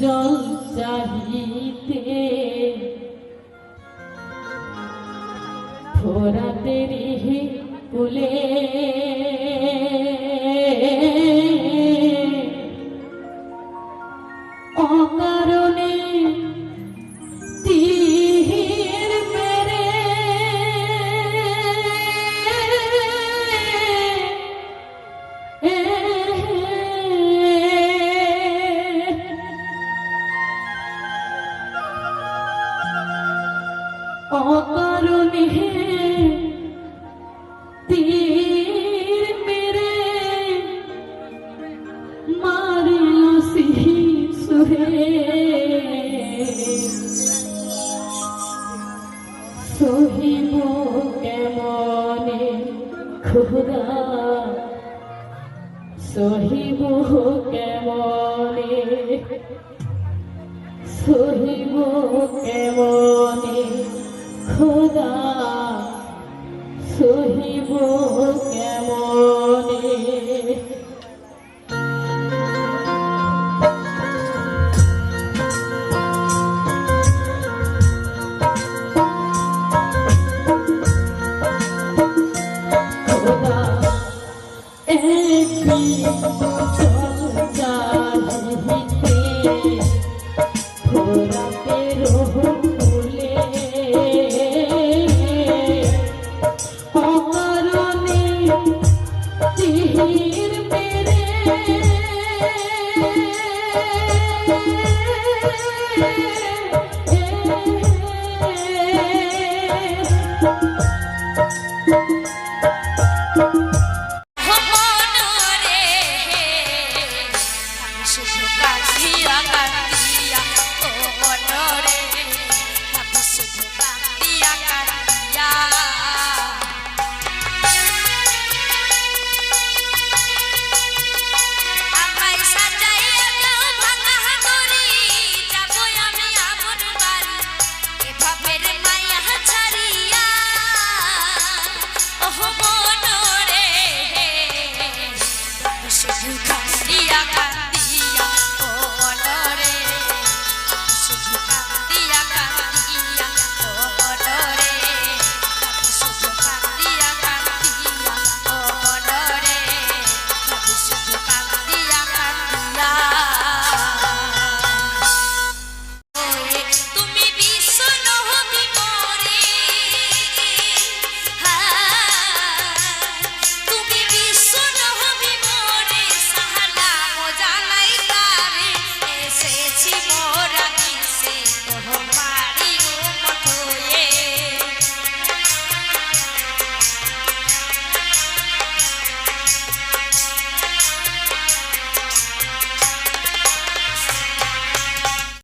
জল চাহিতে। ফোরাতেরি কুলে অকারণে তীর মেরে মারিল শিশুরে সহিব কেমনে খুদা সহিব কেমনে? সহিব কেমনে খুদা সহিব কেমনে? খোদা একটি Ia ca